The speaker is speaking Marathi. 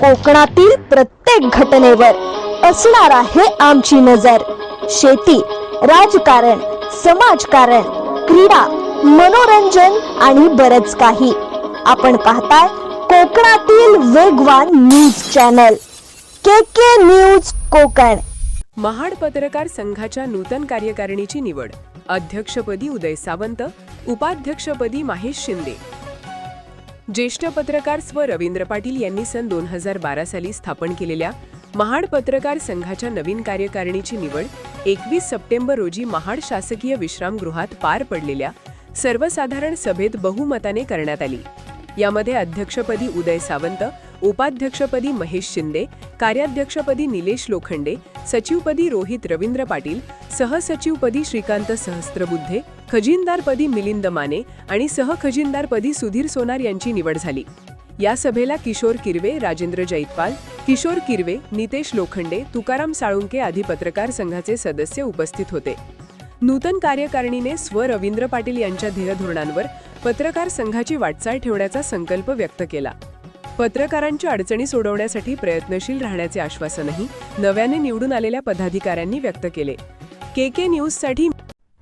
कोकणातील प्रत्येक घटनेवर असणार आहे आमची नजर. शेती राजकारण समाजकारण क्रीडा मनोरंजन आणि बरच काही. आपण पाहताय कोकणातील वेगवान news channel. K K news Konkan. Mahad पत्रकार संघाच्या नूतन कार्यकारिणीची निवड. अध्यक्षपदी उदय सावंत उपाध्यक्षपदी माहेश शिंदे. ज्येष्ठ पत्रकार स्व रवींद्र पाटील यांनी सन दोन हजार बारा साली स्थापन केलेल्या महाड पत्रकार संघाच्या नवीन कार्यकारिणीची निवड एकवीस सप्टेंबर रोजी महाड शासकीय विश्रामगृहात पार पडलेल्या सर्वसाधारण सभेत बहुमताने करण्यात आली. यामध्ये अध्यक्षपदी उदय सावंत उपाध्यक्षपदी महेश शिंदे कार्याध्यक्षपदी निलेश लोखंडे सचिवपदी रोहित रवींद्र पाटील सहसचिवपदी श्रीकांत सहस्त्रबुद्धे खजिनदारपदी मिलिंद माने आणि सहखजिनदारपदी सुधीर सोनार यांची निवड झाली. या सभेला किशोर किरवे राजेंद्र जैतपाल किशोर किरवे नितेश लोखंडे तुकाराम साळुंके आदी पत्रकार संघाचे सदस्य उपस्थित होते. नूतन कार्यकारिणीने स्व रवींद्र पाटील यांच्या ध्येयधोरणांवर पत्रकार संघाची वाटचाल ठेवण्याचा संकल्प व्यक्त केला. पत्रकारांच्या अडचणी सोडवण्यासाठी प्रयत्नशील राहण्याचे आश्वासनही नव्याने निवडून आलेल्या पदाधिकाऱ्यांनी व्यक्त केले. के के न्यूजसाठी